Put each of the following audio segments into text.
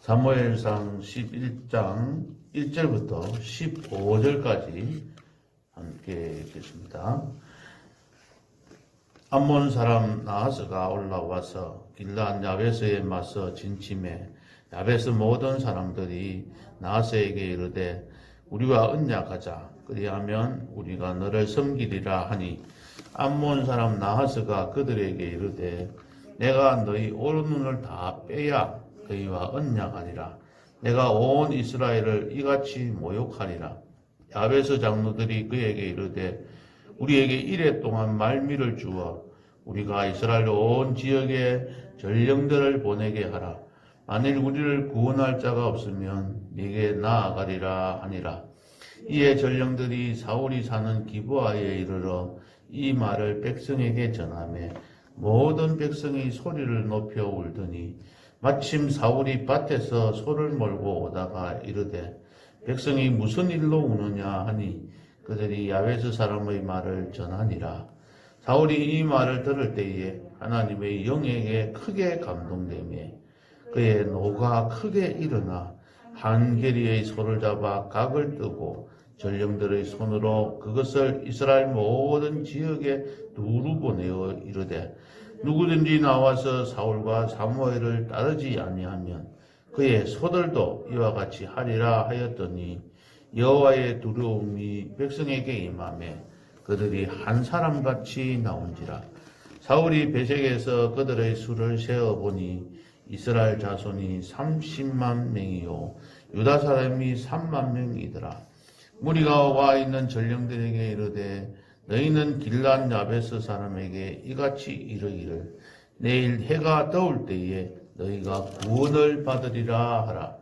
사무엘상 11장 1절부터 15절까지 함께 읽겠습니다. 암몬 사람 나하스가 올라와서 길란 야베스에 맞서 진침해 야베스 모든 사람들이 나하스에게 이르되 우리와 언약하자 그리하면 우리가 너를 섬기리라 하니 암몬 사람 나하스가 그들에게 이르되 내가 너희 오른눈을 다 빼야 그이와 언약하리라 내가 온 이스라엘을 이같이 모욕하리라 야베스 장로들이 그에게 이르되 우리에게 이래 동안 말미를 주어 우리가 이스라엘 온 지역에 전령들을 보내게 하라. 만일 우리를 구원할 자가 없으면 네게 나아가리라 하니라. 이에 전령들이 사울이 사는 기부하에 이르러 이 말을 백성에게 전하매 모든 백성이 소리를 높여 울더니 마침 사울이 밭에서 소를 몰고 오다가 이르되 백성이 무슨 일로 우느냐 하니 그들이 야베스 사람의 말을 전하니라. 사울이 이 말을 들을 때에 하나님의 영에게 크게 감동되며 그의 노가 크게 일어나 한 개리의 소를 잡아 각을 뜨고 전령들의 손으로 그것을 이스라엘 모든 지역에 두루 보내어 이르되 누구든지 나와서 사울과 사무엘을 따르지 아니하면 그의 소들도 이와 같이 하리라 하였더니 여호와의 두려움이 백성에게 임하매 그들이 한 사람같이 나온지라. 사울이 베색에서 그들의 수를 세어 보니 이스라엘 자손이 30만 명이요 유다 사람이 3만 명이더라. 무리가 와 있는 전령들에게 이르되 너희는 길란 야베스 사람에게 이같이 이르기를 내일 해가 떠올 때에 너희가 구원을 받으리라 하라.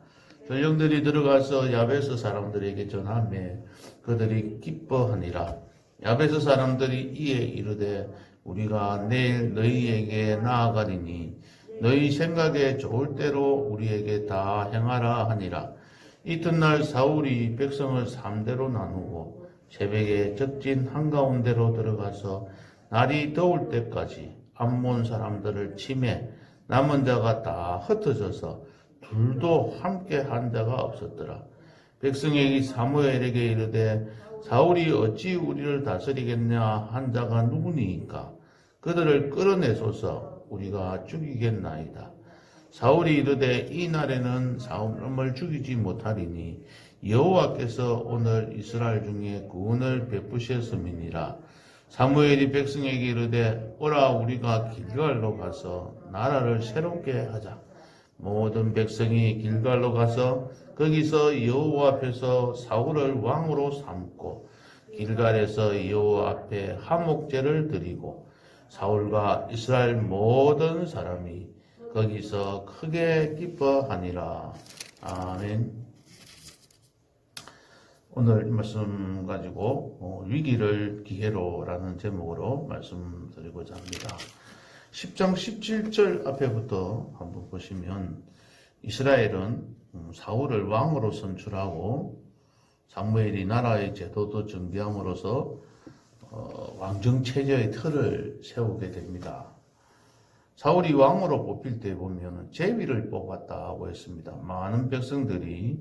전령들이 들어가서 야베스 사람들에게 전하매 그들이 기뻐하니라. 야베스 사람들이 이에 이르되 우리가 내일 너희에게 나아가리니 너희 생각에 좋을 대로 우리에게 다 행하라 하니라. 이튿날 사울이 백성을 삼대로 나누고 새벽에 적진 한가운데로 들어가서 날이 더울 때까지 암몬 사람들을 침해 남은 자가 다 흩어져서 둘도 함께 한 자가 없었더라. 백성에게 사무엘에게 이르되 사울이 어찌 우리를 다스리겠냐 한 자가 누구니까 그들을 끌어내소서 우리가 죽이겠나이다. 사울이 이르되 이 날에는 사울을 죽이지 못하리니 여호와께서 오늘 이스라엘 중에 구원을 베푸셨음이니라. 사무엘이 백성에게 이르되 오라 우리가 길갈로 가서 나라를 새롭게 하자. 모든 백성이 길갈로 가서 거기서 여호와 앞에서 사울을 왕으로 삼고 길갈에서 여호와 앞에 화목제를 드리고 사울과 이스라엘 모든 사람이 거기서 크게 기뻐하니라. 아멘. 오늘 이 말씀 가지고 어, 위기를 기회로라는 제목으로 말씀드리고자 합니다. 10장 17절 앞에부터 한번 보시면 이스라엘은 음, 사울을 왕으로 선출하고 사무엘이 나라의 제도도 정비함으로써 어, 왕정 체제의 틀을 세우게 됩니다. 사울이 왕으로 뽑힐 때 보면 제비를 뽑았다고 했습니다. 많은 백성들이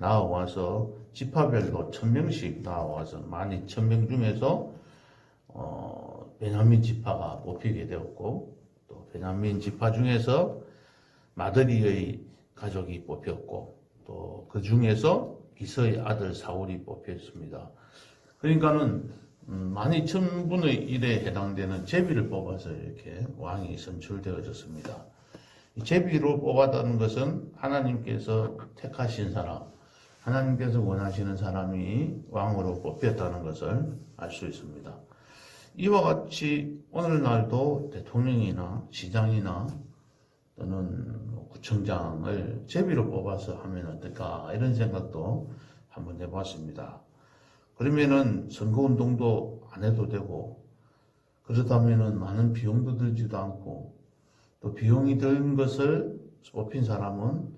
나와서 지파별로 천명씩 나와서 만 이천 명 중에서 어, 베냐민 지파가 뽑히게 되었고 또 베냐민 지파 중에서 마드리의 가족이 뽑혔고 또 그 중에서 기서의 아들 사울이 뽑혔습니다. 그러니까는 음, 12,000분의 1에 해당되는 제비를 뽑아서 이렇게 왕이 선출되어졌습니다. 이 제비로 뽑았다는 것은 하나님께서 택하신 사람, 하나님께서 원하시는 사람이 왕으로 뽑혔다는 것을 알 수 있습니다. 이와 같이 오늘날도 대통령이나 시장이나 또는 뭐 구청장을 제비로 뽑아서 하면 어떨까 이런 생각도 한번 해봤습니다. 그러면은 선거운동도 안 해도 되고 그렇다면은 많은 비용도 들지도 않고 또 비용이 든 것을 뽑힌 사람은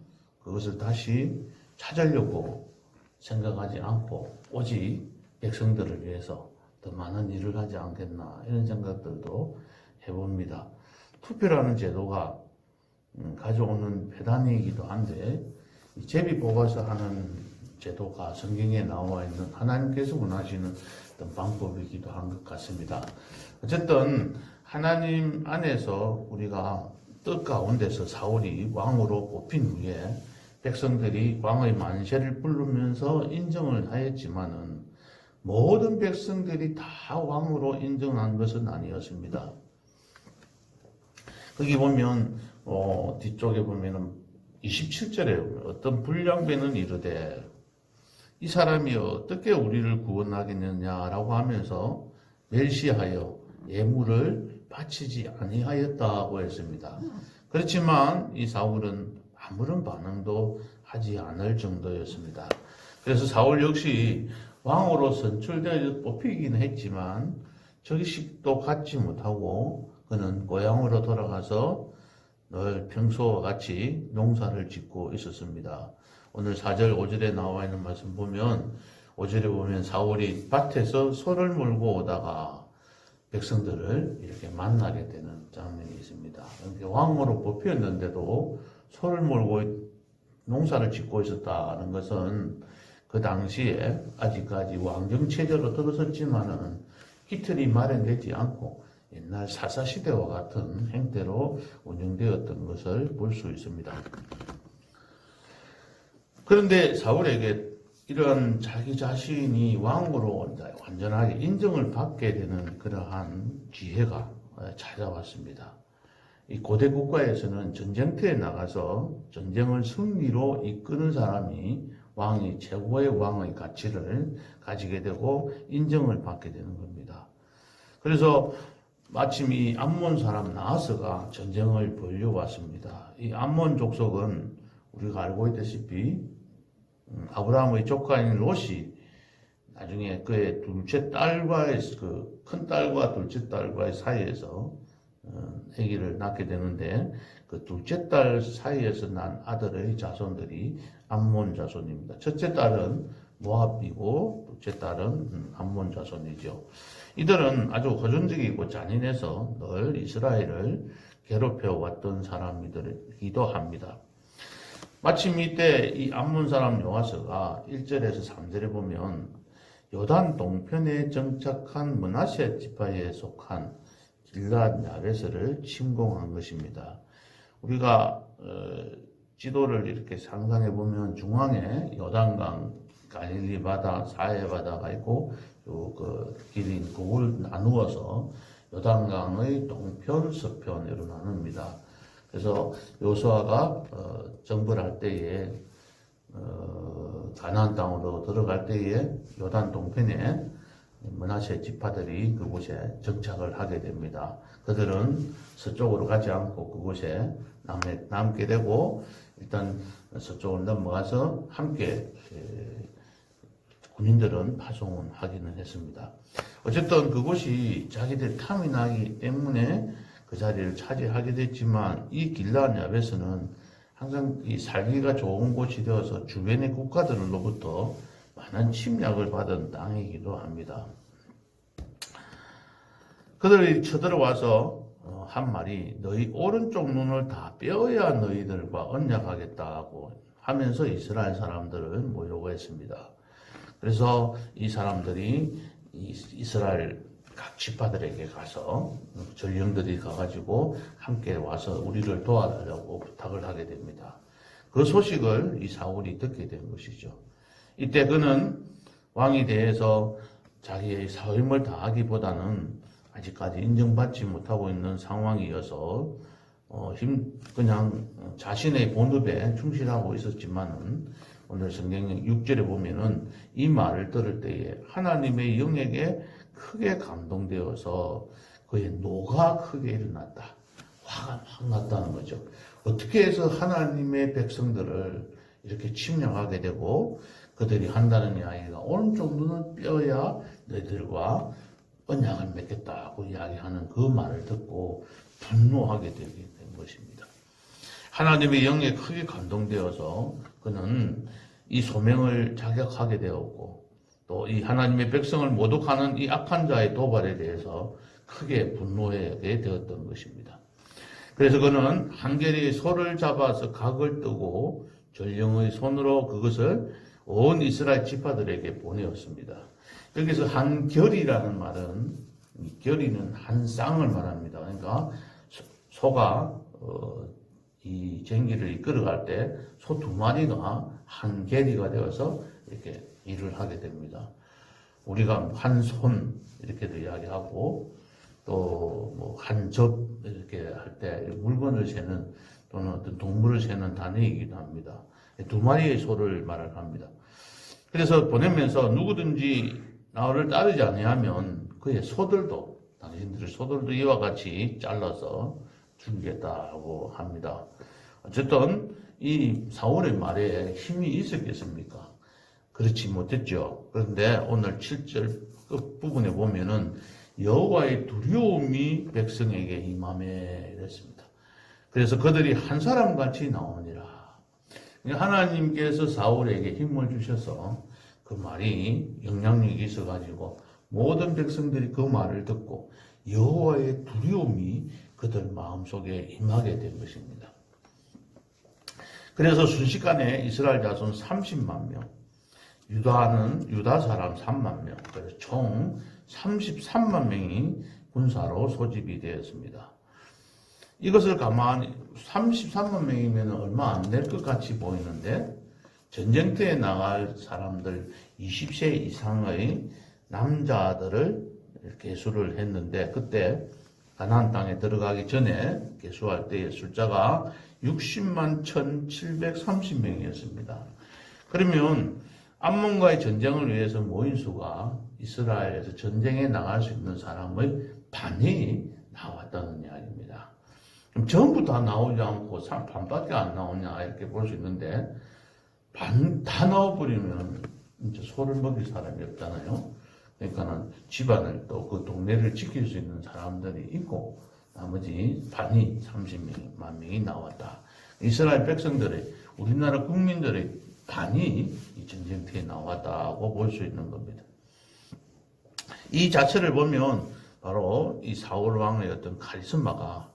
그것을 다시 찾으려고 생각하지 않고 오직 백성들을 위해서 더 많은 일을 하지 않겠나 이런 생각들도 해봅니다. 투표라는 제도가 음, 가져오는 배단이기도 한데 이 제비 뽑아서 하는 제도가 성경에 나와 있는 하나님께서 원하시는 어떤 방법이기도 한 것 같습니다. 어쨌든 하나님 안에서 우리가 뜻 가운데서 사울이 왕으로 뽑힌 후에 백성들이 왕의 만세를 부르면서 인정을 하였지만은 모든 백성들이 다 왕으로 인정한 것은 아니었습니다. 거기 보면 어, 뒤쪽에 보면은 27절에 어떤 불량배는 이르되 이 사람이 어떻게 우리를 구원하겠느냐라고 하면서 멸시하여 예물을 바치지 아니하였다고 했습니다. 그렇지만 이 사울은 아무런 반응도 하지 않을 정도였습니다. 그래서 사울 역시 왕으로 선출되어 뽑히긴 했지만 저기식도 갖지 못하고 그는 고향으로 돌아가서 늘 평소와 같이 농사를 짓고 있었습니다. 오늘 4절 5절에 나와 있는 말씀 보면 5절에 보면 사울이 밭에서 소를 몰고 오다가 백성들을 이렇게 만나게 되는 장면이 있습니다. 왕으로 뽑혔는데도 소를 몰고 농사를 짓고 있었다는 것은 그 당시에 아직까지 왕정 체제로 들어섰지만은 기틀이 마련되지 않고 옛날 사사시대와 같은 행태로 운영되었던 것을 볼 수 있습니다. 그런데 사울에게 이런 자기 자신이 왕으로 완전하게 인정을 받게 되는 그러한 기회가 찾아왔습니다. 이 고대 국가에서는 전쟁터에 나가서 전쟁을 승리로 이끄는 사람이 왕이 최고의 왕의 가치를 가지게 되고 인정을 받게 되는 겁니다. 그래서 마침 이 암몬 사람 나하스가 전쟁을 벌려왔습니다. 이 암몬 족속은 우리가 알고 있다시피 음, 아브라함의 조카인 롯이 나중에 그의 둘째 딸과의 그 큰 딸과 둘째 딸과의 사이에서 어, 아기를 낳게 되는데 그 둘째 딸 사이에서 난 아들의 자손들이 암몬 자손입니다. 첫째 딸은 모압이고 둘째 딸은 음, 암몬 자손이죠. 이들은 아주 호전적이고 잔인해서 늘 이스라엘을 괴롭혀 왔던 사람이기도 합니다. 마침 이때 이 암몬 사람 요아스가 1절에서 3절에 보면 요단 동편에 정착한 문하세 지파에 속한 길랏 야베스를 침공한 것입니다. 우리가 어, 지도를 이렇게 상상해 보면 중앙에 요단강, 갈릴리 바다, 사해 바다가 있고 요그 길인 그걸 나누어서 요단강의 동편, 서편으로 나눕니다. 그래서 요수아가 어, 정벌 할 때에 어, 가나안 땅으로 들어갈 때에 요단 동편에 문하세 지파들이 그곳에 정착을 하게 됩니다. 그들은 서쪽으로 가지 않고 그곳에 남게, 남게 되고 일단 서쪽으로 넘어가서 함께 에, 군인들은 파송을 하기는 했습니다. 어쨌든 그곳이 자기들 탐이 나기 때문에 그 자리를 차지하게 됐지만 이 길란 야베스는 항상 이 살기가 좋은 곳이 되어서 주변의 국가들로부터 많은 침략을 받은 땅이기도 합니다. 그들이 쳐들어와서 어, 한 말이 너희 오른쪽 눈을 다 빼어야 너희들과 언약하겠다고 하면서 이스라엘 사람들을 모욕 했습니다. 그래서 이 사람들이 이스라엘 각 지파들에게 가서 전령들이 가가지고 함께 와서 우리를 도와달라고 부탁을 하게 됩니다. 그 소식을 이 사울이 듣게 된 것이죠. 이때 그는 왕이 대해서 자기의 사임을 다하기보다는 아직까지 인정받지 못하고 있는 상황이어서 어, 힘 그냥 자신의 본업에 충실하고 있었지만은 오늘 성경 6절에 보면은 이 말을 들을 때에 하나님의 영에게 크게 감동되어서 그의 노가 크게 일어났다. 화가 확 났다는 거죠. 어떻게 해서 하나님의 백성들을 이렇게 침략하게 되고 그들이 한다는 이야기가 오른쪽 눈을 뼈야 너희들과 언약을 맺겠다고 이야기하는 그 말을 듣고 분노하게 되게 된 것입니다. 하나님의 영에 크게 감동되어서 그는 이 소명을 자격하게 되었고 또 이 하나님의 백성을 모독하는 이 악한 자의 도발에 대해서 크게 분노하게 되었던 것입니다. 그래서 그는 한결이 소를 잡아서 각을 뜨고 전령의 손으로 그것을 온 이스라엘 지파들에게 보내었습니다. 여기서 한 결이라는 말은 이 결이는 한 쌍을 말합니다. 그러니까 소- 소가 어, 이 쟁기를 이끌어갈 때 소 두 마리가 한 계리가 되어서 이렇게 일을 하게 됩니다. 우리가 한 손 이렇게도 이야기하고 또 뭐 한 접 이렇게 할 때 물건을 세는 또는 어떤 동물을 세는 단위이기도 합니다. 두 마리의 소를 말을 합니다. 그래서 보내면서 누구든지 나를 따르지 아니하면 그의 소들도 당신들의 소들도 이와 같이 잘라서 죽이겠다고 합니다. 어쨌든 이 사울의 말에 힘이 있었겠습니까? 그렇지 못했죠. 그런데 오늘 7절 끝 부분에 보면은 여호와의 두려움이 백성에게 임함에 이랬습니다. 그래서 그들이 한 사람 같이 나오니라. 하나님께서 사울에게 힘을 주셔서 그 말이 영향력이 있어가지고 모든 백성들이 그 말을 듣고 여호와의 두려움이 그들 마음속에 임하게 된 것입니다. 그래서 순식간에 이스라엘 자손 30만 명, 유다는 유다 사람 3만 명, 그래서 총 33만 명이 군사로 소집이 되었습니다. 이것을 가만히 33만 명이면 얼마 안 될 것 같이 보이는데 전쟁터에 나갈 사람들 20세 이상의 남자들을 개수를 했는데 그때 가나안 땅에 들어가기 전에 개수할 때의 숫자가 60만 1,730명이었습니다. 그러면 암몬과의 전쟁을 위해서 모인 수가 이스라엘에서 전쟁에 나갈 수 있는 사람의 반이. 그럼 전부 다 나오지 않고 산- 반밖에 안 나오냐 이렇게 볼 수 있는데 반 다 나와버리면 이제 소를 먹일 사람이 없잖아요. 그러니까는 집안을 또 그 동네를 지킬 수 있는 사람들이 있고 나머지 반이 30만 명이 나왔다. 이스라엘 백성들의 우리나라 국민들의 반이 이 전쟁터에 나왔다고 볼 수 있는 겁니다. 이 자체를 보면 바로 이 사울 왕의 어떤 카리스마가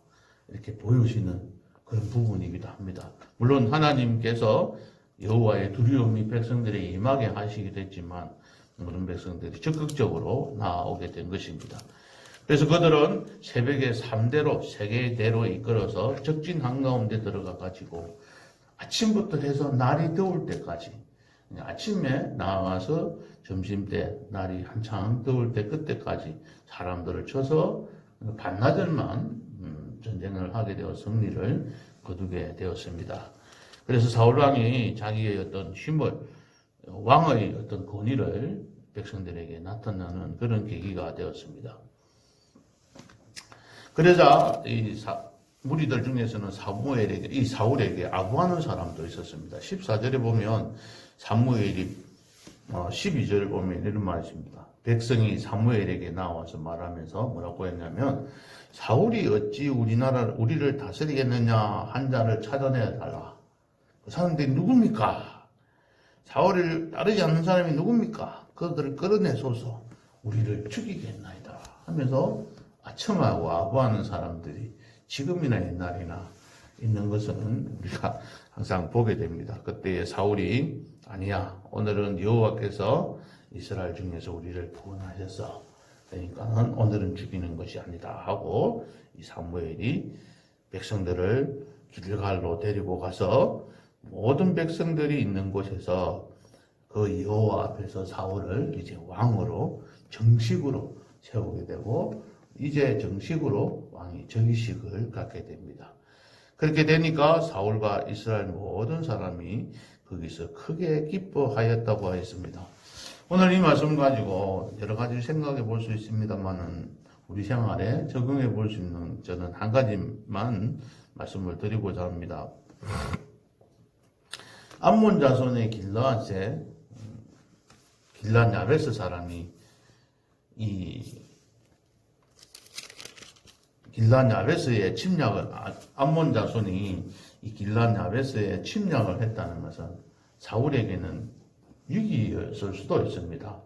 이렇게 보여지는 그런 부분이기도 합니다. 물론 하나님께서 여호와의 두려움이 백성들에게 임하게 하시기도 했지만 모든 백성들이 적극적으로 나아오게 된 것입니다. 그래서 그들은 새벽에 3대로 세개의 대로 이끌어서 적진 한가운데 들어가 가지고 아침부터 해서 날이 더울 때까지 아침에 나가서 점심 때 날이 한창 더울 때 그때까지 사람들을 쳐서 반나절만 음, 전쟁을 하게 되어 승리를 거두게 되었습니다. 그래서 사울 왕이 자기의 어떤 힘을 왕의 어떤 권위를 백성들에게 나타나는 그런 계기가 되었습니다. 그러자 이 사- 무리들 중에서는 사무엘에게 이 사울에게 아부하는 사람도 있었습니다. 14절에 보면 사무엘이 어, 12절을 보면 이런 말이 있습니다. 백성이 사무엘에게 나와서 말하면서 뭐라고 했냐면 사울이 어찌 우리나라 우리를 다스리겠느냐 한 자를 찾아내 달라. 그 사람들이 누굽니까? 사울을 따르지 않는 사람이 누굽니까? 그들을 끌어내소서 우리를 죽이겠나이다 하면서 아첨하고 아부하는 사람들이 지금이나 옛날이나 있는 것은 우리가 항상 보게 됩니다. 그때 사울이 아니야 오늘은 여호와께서 이스라엘 중에서 우리를 구원하셨어. 그러니까는 오늘은 죽이는 것이 아니다 하고 이 사무엘이 백성들을 길갈로 데리고 가서 모든 백성들이 있는 곳에서 그 여호와 앞에서 사울을 이제 왕으로 정식으로 세우게 되고 이제 정식으로 왕이 즉위식을 갖게 됩니다. 그렇게 되니까 사울과 이스라엘 모든 사람이 거기서 크게 기뻐하였다고 하였습니다. 오늘 이 말씀 가지고 여러 가지 생각해 볼 수 있습니다만은 우리 생활에 적용해 볼 수 있는 저는 한 가지만 말씀을 드리고자 합니다. 암몬 자손의 길라앗에 길라 야베스 사람이 이 길라 야베스의 침략을 아, 암몬 자손이 이 길라 야베스의 침략을 했다는 것은 사울에게는 위기였을 수도 있습니다.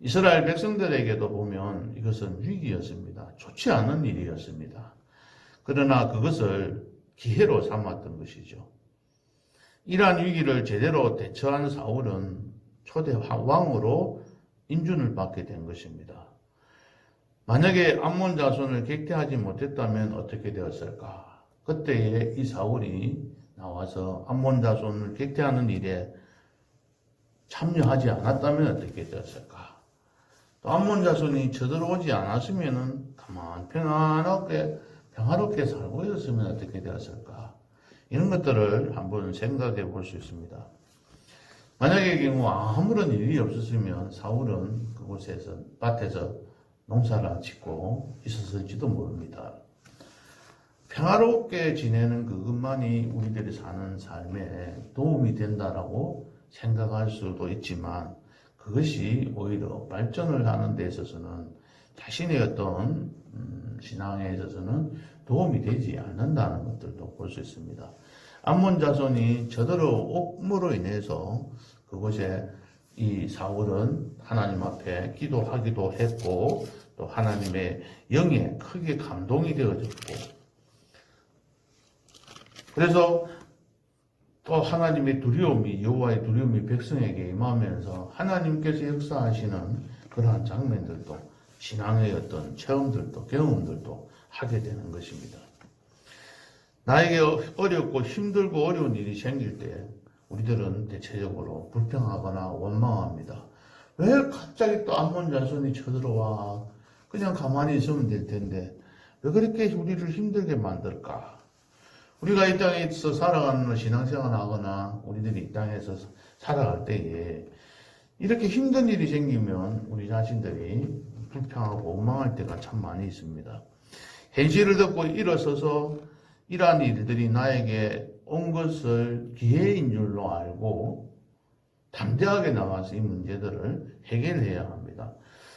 이스라엘 백성들에게도 보면 이것은 위기였습니다. 좋지 않은 일이었습니다. 그러나 그것을 기회로 삼았던 것이죠. 이러한 위기를 제대로 대처한 사울은 초대 왕으로 인준을 받게 된 것입니다. 만약에 암몬 자손을 객퇴하지 못했다면 어떻게 되었을까? 그때에 이 사울이 나와서 암몬 자손을 객퇴하는 일에 참여하지 않았다면 어떻게 되었을까? 또 암몬 자손이 쳐들어오지 않았으면은 가만 평안하게 평화롭게 살고 있었으면 어떻게 되었을까? 이런 것들을 한번 생각해 볼 수 있습니다. 만약의 경우 아무런 일이 없었으면 사울은 그곳에서 밭에서 농사를 짓고 있었을지도 모릅니다. 평화롭게 지내는 그것만이 우리들이 사는 삶에 도움이 된다라고 생각할 수도 있지만 그것이 오히려 발전을 하는 데 있어서는 자신의 어떤 음, 신앙에 있어서는 도움이 되지 않는다는 것들도 볼 수 있습니다. 암몬 자손이 저더러 옥무로 인해서 그곳에 이 사울은 하나님 앞에 기도하기도 했고 또 하나님의 영에 크게 감동이 되어졌고 그래서 또 하나님의 두려움이 여호와의 두려움이 백성에게 임하면서 하나님께서 역사하시는 그러한 장면들도 신앙의 어떤 체험들도 경험들도 하게 되는 것입니다. 나에게 어렵고 힘들고 어려운 일이 생길 때 우리들은 대체적으로 불평하거나 원망합니다. 왜 갑자기 또 암몬 자손이 쳐들어와? 그냥 가만히 있으면 될 텐데 왜 그렇게 우리를 힘들게 만들까? 우리가 이 땅에서 살아가는 신앙생활 하거나 우리들이 이 땅에서 살아갈 때에 이렇게 힘든 일이 생기면 우리 자신들이 불평하고 원망할 때가 참 많이 있습니다. 현실을 듣고 일어서서 이러한 일들이 나에게 온 것을 기회인 줄로 알고 담대하게 나가서 이 문제들을 해결해야 합니다.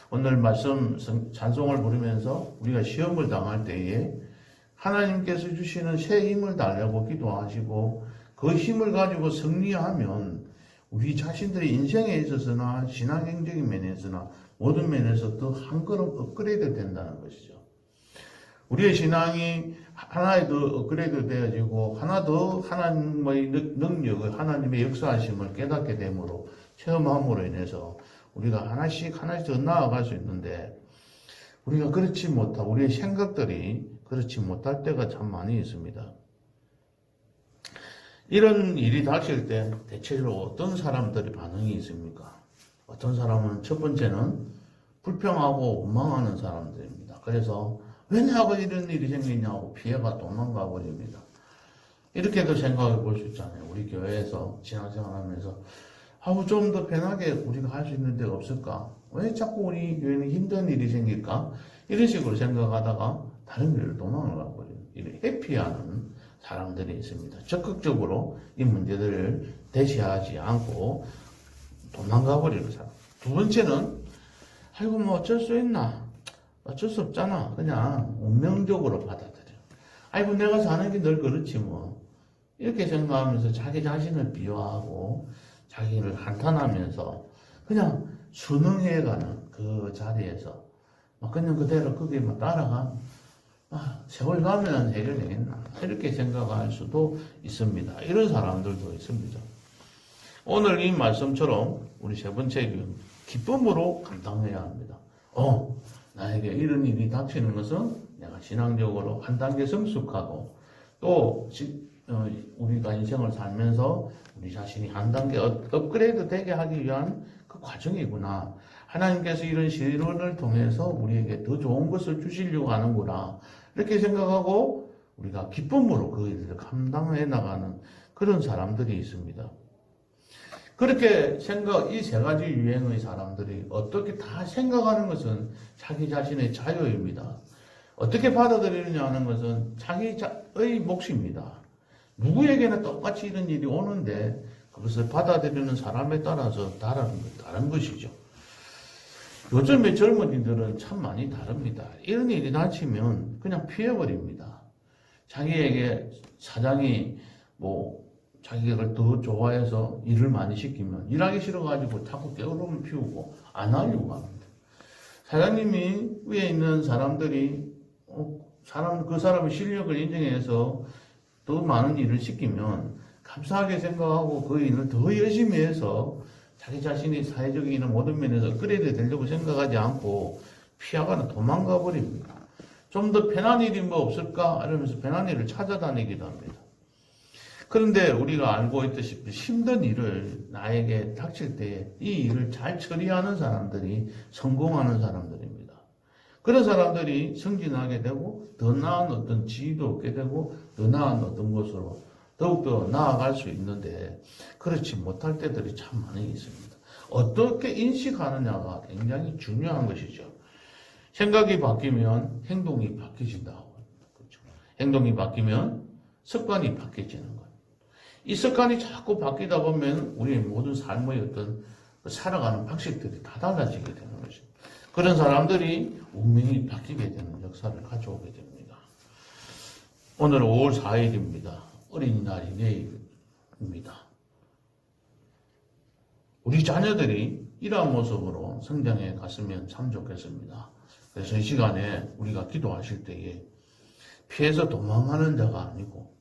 오늘 말씀 찬송을 부르면서 우리가 시험을 당할 때에 하나님께서 주시는 새 힘을 달라고 기도하시고 그 힘을 가지고 승리하면 우리 자신들의 인생에 있어서나 신앙행적인 면에서나 모든 면에서 더 한 걸음 업그레이드 된다는 것이죠. 우리의 신앙이 하나에 더 업그레이드 되어지고 하나 더 하나님의 능력을 하나님의 역사하심을 깨닫게 되므로 체험함으로 인해서 우리가 하나씩 하나씩 더 나아갈 수 있는데 우리가 그렇지 못하고 우리의 생각들이 그렇지 못할 때가 참 많이 있습니다. 이런 일이 닥칠 때 대체로 어떤 사람들의 반응이 있습니까? 어떤 사람은 첫 번째는 불평하고 원망하는 사람들입니다. 그래서 왜 나하고 이런 일이 생기냐고 피해가 도망가 버립니다. 이렇게도 생각해 볼 수 있잖아요. 우리 교회에서 신앙생활 하면서 아우 좀 더 편하게 우리가 할 수 있는 데가 없을까? 왜 자꾸 우리 교회는 힘든 일이 생길까? 이런 식으로 생각하다가 다른 길로 도망을 가버리는 이런 회피하는 사람들이 있습니다. 적극적으로 이 문제들을 대시하지 않고 도망가 버리는 사람. 두 번째는 아이고 뭐 어쩔 수 있나? 어쩔 수 없잖아. 그냥 운명적으로 받아들여. 아이고 내가 사는 게 늘 그렇지 뭐. 이렇게 생각하면서 자기 자신을 비하하고 자기를 한탄하면서 그냥 순응해가는 그 자리에서 막 그냥 그대로 거기에만 따라가 아, 세월 가면 해결되겠나 이렇게 생각할 수도 있습니다. 이런 사람들도 있습니다. 오늘 이 말씀처럼 우리 세 번째 기쁨으로 감당해야 합니다. 어, 나에게 이런 일이 닥치는 것은 내가 신앙적으로 한 단계 성숙하고 또 어, 우리가 인생을 살면서 우리 자신이 한 단계 업그레이드 되게 하기 위한 그 과정이구나. 하나님께서 이런 시련을 통해서 우리에게 더 좋은 것을 주시려고 하는구나. 이렇게 생각하고 우리가 기쁨으로 그 일을 감당해 나가는 그런 사람들이 있습니다. 그렇게 생각, 이 세 가지 유행의 사람들이 어떻게 다 생각하는 것은 자기 자신의 자유입니다. 어떻게 받아들이느냐 하는 것은 자기의 몫입니다. 누구에게나 똑같이 이런 일이 오는데 그것을 받아들이는 사람에 따라서 다른, 다른 것이죠. 요즘의 젊은이들은 참 많이 다릅니다. 이런 일이 닥치면 그냥 피해버립니다. 자기에게 사장이 뭐 자기가 더 좋아해서 일을 많이 시키면 일하기 싫어가지고 자꾸 게으름을 피우고 안 하려고 합니다. 사장님이 위에 있는 사람들이 어, 사람 그 사람의 실력을 인정해서 더 많은 일을 시키면 감사하게 생각하고 그 일을 더 열심히 해서 자기 자신이 사회적인 모든 면에서 업그레이드 되려고 생각하지 않고 피하거나 도망가 버립니다. 좀 더 편한 일이 뭐 없을까? 이러면서 편한 일을 찾아다니기도 합니다. 그런데 우리가 알고 있듯이 힘든 일을 나에게 닥칠 때 이 일을 잘 처리하는 사람들이 성공하는 사람들입니다. 그런 사람들이 승진하게 되고 더 나은 어떤 지위도 얻게 되고 더 나은 어떤 것으로 더욱더 나아갈 수 있는데 그렇지 못할 때들이 참 많이 있습니다. 어떻게 인식하느냐가 굉장히 중요한 것이죠. 생각이 바뀌면 행동이 바뀌진다고. 그렇죠. 행동이 바뀌면 습관이 바뀌지는 거예요. 이 습관이 자꾸 바뀌다 보면 우리의 모든 삶의 어떤 살아가는 방식들이 다 달라지게 되는 거죠. 그런 사람들이 운명이 바뀌게 되는 역사를 가져오게 됩니다. 오늘 5월 4일입니다. 어린이날이 내일입니다. 우리 자녀들이 이러한 모습으로 성장해 갔으면 참 좋겠습니다. 그래서 이 시간에 우리가 기도하실 때에 피해서 도망가는 자가 아니고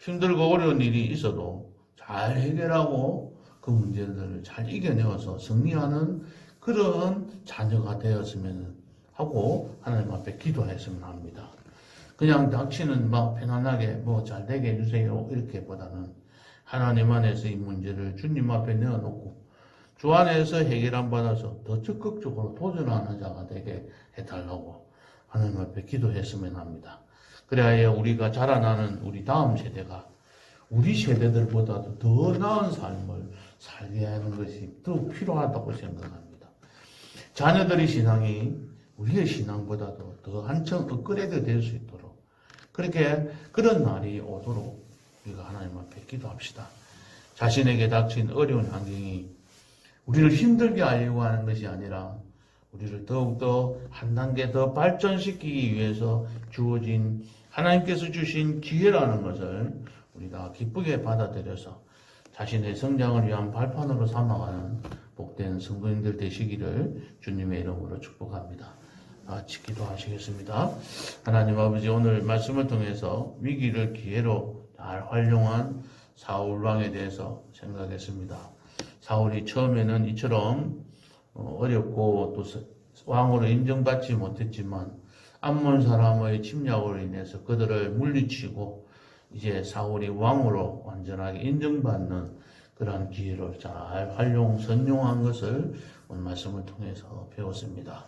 힘들고 어려운 일이 있어도 잘 해결하고 그 문제들을 잘 이겨내어서 승리하는 그런 자녀가 되었으면 하고 하나님 앞에 기도했으면 합니다. 그냥 닥치는 막 편안하게 뭐 잘 되게 해주세요 이렇게 보다는 하나님 안에서 이 문제를 주님 앞에 내어놓고 주 안에서 해결안 받아서 더 적극적으로 도전하는 자가 되게 해달라고 하나님 앞에 기도했으면 합니다. 그래야 우리가 자라나는 우리 다음 세대가 우리 세대들보다도 더 나은 삶을 살게 하는 것이 더 필요하다고 생각합니다. 자녀들의 신앙이 우리의 신앙보다도 더 한층 업그레이드 될 수 있도록 그렇게 그런 날이 오도록 우리가 하나님 앞에 기도합시다. 자신에게 닥친 어려운 환경이 우리를 힘들게 하려고 하는 것이 아니라 우리를 더욱더 한 단계 더 발전시키기 위해서 주어진 하나님께서 주신 기회라는 것을 우리가 기쁘게 받아들여서 자신의 성장을 위한 발판으로 삼아가는 복된 성도님들 되시기를 주님의 이름으로 축복합니다. 같이 기도 하시겠습니다. 하나님 아버지 오늘 말씀을 통해서 위기를 기회로 잘 활용한 사울 왕에 대해서 생각했습니다. 사울이 처음에는 이처럼 어, 어렵고 또 왕으로 인정받지 못했지만 암몬 사람의 침략으로 인해서 그들을 물리치고 이제 사울이 왕으로 완전하게 인정받는 그러한 기회를 잘 활용 선용한 것을 오늘 말씀을 통해서 배웠습니다.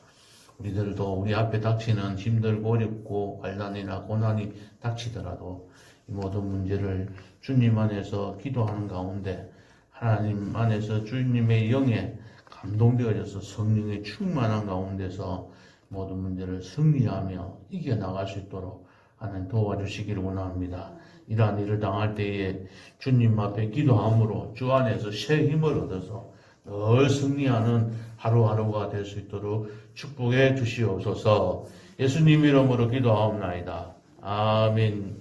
우리들도 우리 앞에 닥치는 힘들고 어렵고 관란이나 고난이 닥치더라도 이 모든 문제를 주님 안에서 기도하는 가운데 하나님 안에서 주님의 영에 감동되어져서 성령의 충만한 가운데서 모든 문제를 승리하며 이겨나갈 수 있도록 하나님 도와주시기를 원합니다. 이러한 일을 당할 때에 주님 앞에 기도함으로 주 안에서 새 힘을 얻어서 늘 승리하는 하루하루가 될 수 있도록 축복해 주시옵소서 예수님 이름으로 기도하옵나이다. 아멘.